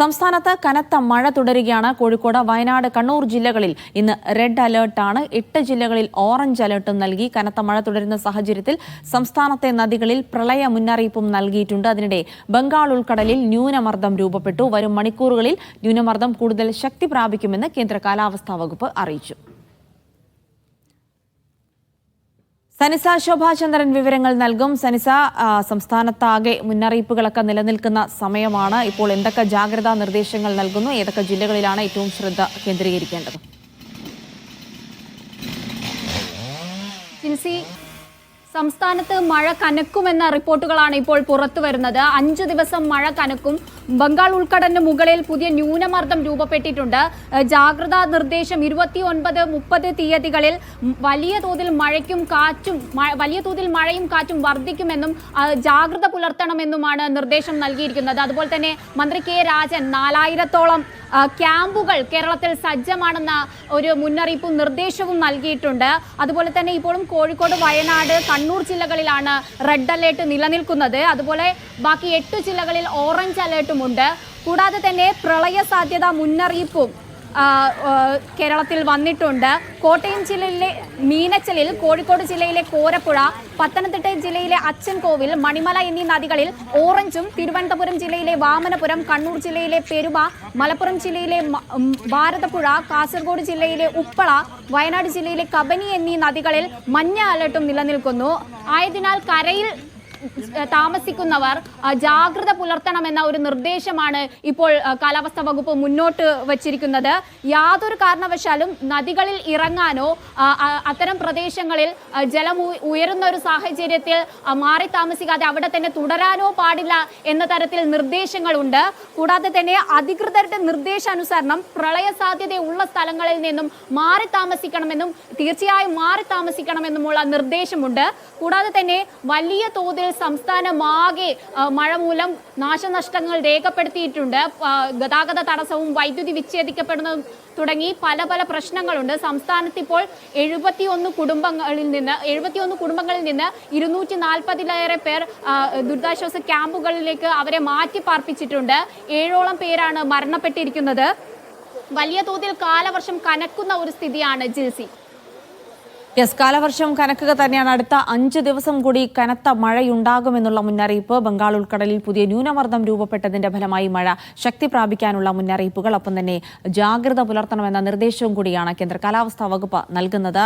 സംസ്ഥാനത്ത് കനത്ത മഴ തുടരുകയാണ്. കോഴിക്കോട് വയനാട് കണ്ണൂർ ജില്ലകളിൽ ഇന്ന് റെഡ് അലേർട്ടാണ് എട്ട് ജില്ലകളിൽ ഓറഞ്ച് അലേർട്ടും നൽകി. കനത്ത മഴ തുടരുന്ന സാഹചര്യത്തിൽ സംസ്ഥാനത്തെ നദികളിൽ പ്രളയ മുന്നറിയിപ്പും നൽകിയിട്ടുണ്ട്. അതിനിടെ ബംഗാൾ ഉൾക്കടലിൽ ന്യൂനമർദ്ദം രൂപപ്പെട്ടു. വരും മണിക്കൂറുകളിൽ ന്യൂനമർദ്ദം കൂടുതൽ ശക്തി പ്രാപിക്കുമെന്ന് കേന്ദ്ര കാലാവസ്ഥാ വകുപ്പ് അറിയിച്ചു. സനിസ ശോഭാചന്ദ്രൻ വിവരങ്ങൾ നൽകും. സനിസ സംസ്ഥാനത്താകെ മുന്നറിയിപ്പുകളൊക്കെ നിലനിൽക്കുന്ന സമയമാണ്. ഇപ്പോൾ എന്തൊക്കെ ജാഗ്രതാ നിർദ്ദേശങ്ങൾ നൽകുന്നു? ഏതൊക്കെ ജില്ലകളിലാണ് ഏറ്റവും ശ്രദ്ധ കേന്ദ്രീകരിക്കേണ്ടത്? സംസ്ഥാനത്ത് മഴ കനക്കുമെന്ന റിപ്പോർട്ടുകളാണ് ഇപ്പോൾ പുറത്തു വരുന്നത്. അഞ്ചു ദിവസം മഴ കനക്കും. ബംഗാൾ ഉൾക്കടലിന് മുകളിൽ പുതിയ ന്യൂനമർദ്ദം രൂപപ്പെട്ടിട്ടുണ്ട്. ജാഗ്രതാ നിർദ്ദേശം ഇരുപത്തി ഒൻപത് മുപ്പത് തീയതികളിൽ വലിയ തോതിൽ മഴയ്ക്കും കാറ്റും വലിയ തോതിൽ മഴയും കാറ്റും വർദ്ധിക്കുമെന്നും ജാഗ്രത പുലർത്തണമെന്നുമാണ് നിർദ്ദേശം നൽകിയിരിക്കുന്നത്. അതുപോലെ തന്നെ മന്ത്രി കെ രാജൻ നാലായിരത്തോളം ക്യാമ്പുകൾ കേരളത്തിൽ സജ്ജമാണെന്ന ഒരു മുന്നറിയിപ്പും നിർദ്ദേശവും നൽകിയിട്ടുണ്ട്. അതുപോലെ തന്നെ ഇപ്പോഴും കോഴിക്കോട് വയനാട് കണ്ണൂർ ജില്ലകളിലാണ് റെഡ് അലേർട്ട് നിലനിൽക്കുന്നത്. അതുപോലെ ബാക്കി എട്ട് ജില്ലകളിൽ ഓറഞ്ച് അലേർട്ടുമുണ്ട് കൂടാതെ തന്നെ പ്രളയ സാധ്യത മുന്നറിയിപ്പും കേരളത്തിൽ വന്നിട്ടുണ്ട്. കോട്ടയം ജില്ലയിലെ മീനച്ചലിൽ കോഴിക്കോട് ജില്ലയിലെ കോരപ്പുഴ പത്തനംതിട്ട ജില്ലയിലെ അച്ചൻകോവിൽ മണിമല എന്നീ നദികളിൽ ഓറഞ്ചും തിരുവനന്തപുരം ജില്ലയിലെ വാമനപുരം കണ്ണൂർ ജില്ലയിലെ പെരുമ മലപ്പുറം ജില്ലയിലെ ഭാരതപ്പുഴ കാസർഗോഡ് ജില്ലയിലെ ഉപ്പള വയനാട് ജില്ലയിലെ കബനി എന്നീ നദികളിൽ മഞ്ഞ അലർട്ടും നിലനിൽക്കുന്നു. ആയതിനാൽ കരയിൽ താമസിക്കുന്നവർ ജാഗ്രത പുലർത്തണമെന്ന ഒരു നിർദ്ദേശമാണ് ഇപ്പോൾ കാലാവസ്ഥാ വകുപ്പ് മുന്നോട്ട് വച്ചിരിക്കുന്നത്. യാതൊരു കാരണവശാലും നദികളിൽ ഇറങ്ങാനോ അത്തരം പ്രദേശങ്ങളിൽ ജലം ഉയരുന്ന ഒരു സാഹചര്യത്തിൽ മാറി താമസിക്കാതെ അവിടെ തന്നെ തുടരാനോ പാടില്ല എന്ന തരത്തിൽ നിർദ്ദേശങ്ങളുണ്ട്. കൂടാതെ തന്നെ അധികൃതരുടെ നിർദ്ദേശാനുസരണം പ്രളയ സാധ്യതയുള്ള സ്ഥലങ്ങളിൽ നിന്നും മാറി താമസിക്കണമെന്നും തീർച്ചയായും മാറി താമസിക്കണമെന്നുമുള്ള നിർദ്ദേശമുണ്ട്. കൂടാതെ തന്നെ വലിയ തോതിൽ സംസ്ഥാനമാകെ മഴ മൂലം നാശനഷ്ടങ്ങൾ രേഖപ്പെടുത്തിയിട്ടുണ്ട്. ഗതാഗത തടസ്സവും വൈദ്യുതി വിച്ഛേദിക്കപ്പെടുന്നതും തുടങ്ങി പല പല പ്രശ്നങ്ങളുണ്ട്. സംസ്ഥാനത്ത് ഇപ്പോൾ എഴുപത്തിയൊന്ന് കുടുംബങ്ങളിൽ നിന്ന് എഴുപത്തിയൊന്ന് കുടുംബങ്ങളിൽ നിന്ന് ഇരുന്നൂറ്റി നാൽപ്പതിലേറെ പേർ ദുരിതാശ്വാസ ക്യാമ്പുകളിലേക്ക് അവരെ മാറ്റി പാർപ്പിച്ചിട്ടുണ്ട്. ഏഴോളം പേരാണ് മരണപ്പെട്ടിരിക്കുന്നത്. വലിയ തോതിൽ കാലവർഷം കനക്കുന്ന ഒരു സ്ഥിതിയാണ് ജിൽസി. യെസ് കാലവർഷം കനക്കുക തന്നെയാണ്. അടുത്ത അഞ്ച് ദിവസം കൂടി കനത്ത മഴയുണ്ടാകുമെന്നുള്ള മുന്നറിയിപ്പ് ബംഗാൾ ഉൾക്കടലിൽ പുതിയ ന്യൂനമർദ്ദം രൂപപ്പെട്ടതിന്റെ ഫലമായി മഴ ശക്തി പ്രാപിക്കാനുള്ള മുന്നറിയിപ്പുകൾ. ഒപ്പം തന്നെ ജാഗ്രത പുലർത്തണമെന്ന നിർദ്ദേശവും കൂടിയാണ് കേന്ദ്ര കാലാവസ്ഥാ വകുപ്പ് നൽകുന്നത്.